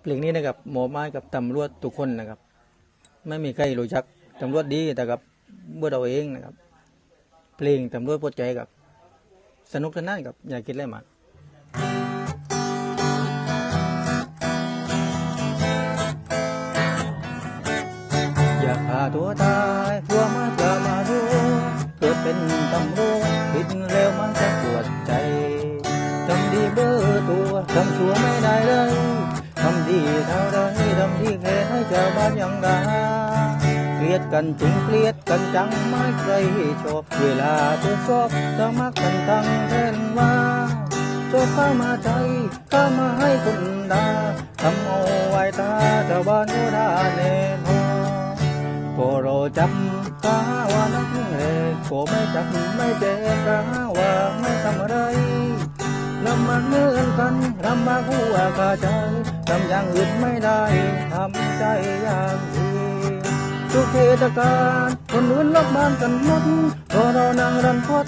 เพลงนี้นะครับหมอไม้กับตำรวจทุกคนนะครับ ไม่มีใครรู้จักตำรวจดีแต่กับเมื่อเราเองนะครับ เพลงตำรวจปลดใจกับ สนุกสนานกับอย่าคิดอะไรมากอย่าฆ่าตัวตายกลัวมาจะมาดูเกิดเป็นตำรวจผิดแล้วมันจะปวดใจทำดีเบอร์ตัวทำชั่วไม่ได้เลย ทำดีเท่าไรทำดีแค่ให้ชาวบ้านยังได้เกลียดกันจริงเกลียดกันจังไม่ใครชอบเวลาตัวชอบจะมักกันตั้งแทนว่าโจกเข้ามาใจเข้ามาให้คุณดาทำเอาไว้ตาชาวบ้านก็ได้แน่นอนพอเราจำกาว่านักเลงก็ไม่จำไม่เจ็บกาว่าไม่ทำอะไรลำบากเอนกันลำบากหัวกาใจทำอย่างอื่นไม่ได้ทำใจอย่างดีทุกเทศกาลคนอื่นล็อกบ้านกันหมดพอเรานั่งรันพด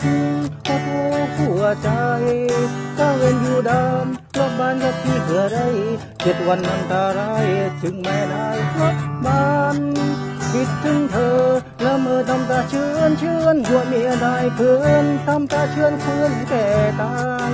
พอทุกหัวใจก้าวเวนอยู่ดานรอบบ้านกับพี่เพื่อได้เจ็ดวันอันตรายจึงไม่ได้รอบบ้านคิดถึงเธอแล้วมือทำตาชื่อ นเชื่อนหัวเมียได้เพื่อนทำตาเชื่อนเพื่อนแก่ตาย